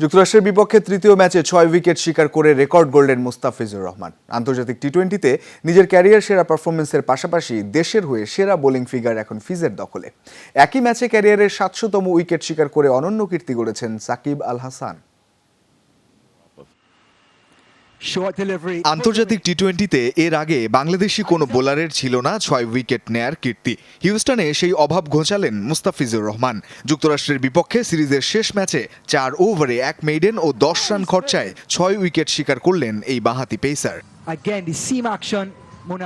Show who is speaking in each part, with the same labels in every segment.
Speaker 1: যুক্তরাষ্ট্রের বিপক্ষে তৃতীয় ম্যাচে ছয় উইকেট শিকার করে রেকর্ড গড়লেন মুস্তাফিজুর রহমান আন্তর্জাতিক টি টোয়েন্টিতে নিজের ক্যারিয়ার সেরা পারফরমেন্সের পাশাপাশি দেশের হয়ে সেরা বোলিং ফিগার এখন ফিজের দখলে একই ম্যাচে ক্যারিয়ারের সাতশোতম উইকেট শিকার করে অনন্য কীর্তি গড়েছেন সাকিব আল হাসান.
Speaker 2: আন্তর্জাতিক টি টোয়েন্টিতে এর আগে বাংলাদেশি কোনো বোলারের ছিল না ছয় উইকেট নেয়ার কীর্তি। হিউস্টনে সেই অভাব ঘোচালেন মুস্তাফিজুর রহমান। যুক্তরাষ্ট্রের বিপক্ষে সিরিজের শেষ ম্যাচে চার ওভারে এক মেইডেন ও দশ রান খরচায় ছয় উইকেট শিকার করলেন এই বাঁহাতি পেসার।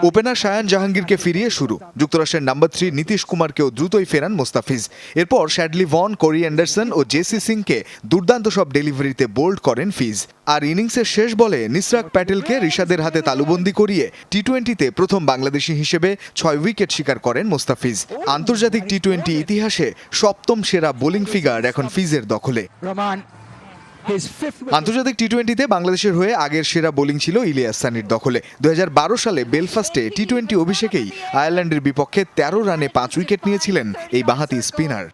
Speaker 2: ওপেনার সায়ান জাহাঙ্গীরকে ফিরিয়ে শুরু। যুক্তরাষ্ট্রের নাম্বার থ্রি নীতিশ কুমারকেও দ্রুতই ফেরান মোস্তাফিজ। এরপর শ্যাডলি ভন কোরি অ্যান্ডারসন ও জেসি সিংকে দুর্দান্ত সব ডেলিভারিতে বোল্ড করেন ফিজ। আর ইনিংসের শেষ বলে নিসরাক প্যাটেলকে রিশাদের হাতে তালুবন্দি করিয়ে টি টোয়েন্টিতে প্রথম বাংলাদেশি হিসেবে ছয় উইকেট শিকার করেন মোস্তাফিজ। আন্তর্জাতিক টি টোয়েন্টি ইতিহাসে সপ্তম সেরা বোলিং ফিগার এখন ফিজের দখলে। আন্তর্জাতিক টি টোয়েন্টিতে বাংলাদেশের হয়ে আগের সেরা বোলিং ছিল ইলিয়াস সানির দখলে। দু হাজার বারো সালে বেলফাস্টে টি টোয়েন্টি অভিষেকেই আয়ারল্যান্ডের বিপক্ষে তেরো রানে পাঁচ উইকেট নিয়েছিলেন এই বাহাতি স্পিনার।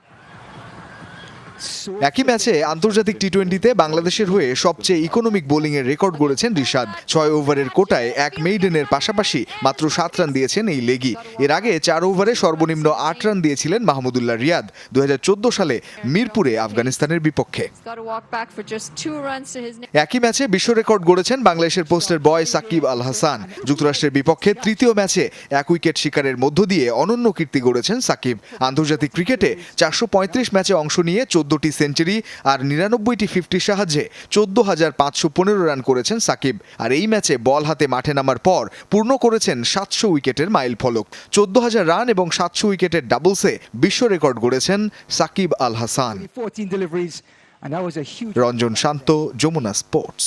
Speaker 2: একই ম্যাচে আন্তর্জাতিক টি টোয়েন্টিতে বাংলাদেশের হয়ে সবচেয়ে ইকোনমিক বোলিংয়ের রেকর্ড গড়েছেন রিশাদ। ছয় ওভারের কোটায় এক মেইডেনের পাশাপাশি মাত্র সাত রান দিয়েছেন এই লেগি। এর আগে চার ওভারে সর্বনিম্ন আট রান দিয়েছিলেন মাহমুদুল্লাহ রিয়াদ। দু সালে মিরপুরে আফগানিস্তানের বিপক্ষে. একই ম্যাচে বিশ্ব রেকর্ড গড়েছেন বাংলাদেশের পোস্টের বয় সাকিব আল হাসান। যুক্তরাষ্ট্রের বিপক্ষে তৃতীয় ম্যাচে এক উইকেট শিকারের মধ্য দিয়ে অনন্য কীর্তি গড়েছেন সাকিব। আন্তর্জাতিক ক্রিকেটে চারশো পঁয়ত্রিশ ম্যাচে অংশ নিয়ে চোদ্দটি সেঞ্চুরি আর নিরানব্বইটি ফিফটির সাহায্যে চোদ্দ হাজার পাঁচশো পনেরো রান করেছেন সাকিব। আর এই ম্যাচে বল হাতে মাঠে নামার পর পূর্ণ করেছেন সাতশো উইকেটের মাইল ফলক। চোদ্দ হাজার রান এবং সাতশো উইকেটের ডাবলসে বিশ্ব রেকর্ড গড়েছেন Shakib Al Hasan.
Speaker 3: 14 deliveries, and that was a huge.
Speaker 2: Ranjan Shanto Jamuna sports.